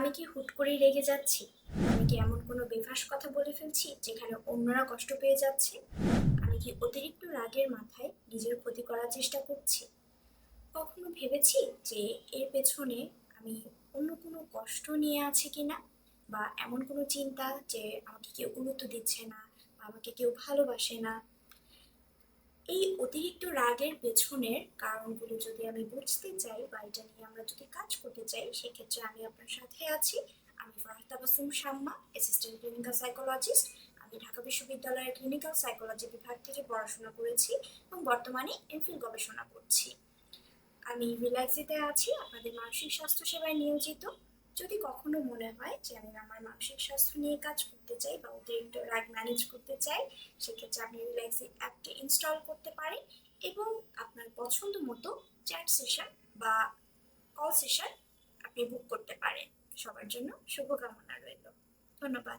আমি কি হুট করেই রেগে যাচ্ছি? আমি কি এমন কোনো বেফাস কথা বলে ফেলছি যেখানে অন্যরা কষ্ট পেয়ে যাচ্ছে? আমি কি অতিরিক্ত রাগের মাথায় নিজের ক্ষতি করার চেষ্টা করছি? কখনো ভেবেছি যে এর পেছনে আমি অন্য কোনো কষ্ট নিয়ে আছি কিনা? বা এমন কোনো চিন্তা যে আমাকে কেউ গুরুত্ব দিচ্ছে না, বা আমাকে কেউ ভালোবাসে না? এই অতিরিক্ত রাগের পেছনের কারণগুলো যদি আমি বুঝতে চাই বা এটা নিয়ে আমরা যদি কাজ করতে চাই, সেক্ষেত্রে আমি আপনার সাথে আছি। আমি Farah Tabassum Shamma assistant clinical psychologist আমি ঢাকা বিশ্ববিদ্যালয়ের ক্লিনিক্যাল সাইকোলজি বিভাগ থেকে পড়াশোনা করেছি এবং বর্তমানে এমফিল গবেষণা করছি। আমি রিল্যাক্সিতে আছি, আপনাদের মানসিক স্বাস্থ্য সেবায় নিয়োজিত। যদি কখনো মনে হয় যে আমি আমার মানসিক স্বাস্থ্য নিয়ে কাজ করতে চাই বা অতিরিক্ত রাগ ম্যানেজ করতে চাই, সেক্ষেত্রে আপনি রিল্যাক্সি অ্যাপটি ইনস্টল করতে পারেন এবং আপনার পছন্দ মতো চ্যাট সেশন বা কল সেশন আপনি বুক করতে পারেন। সবার জন্য শুভকামনা রইল। ধন্যবাদ।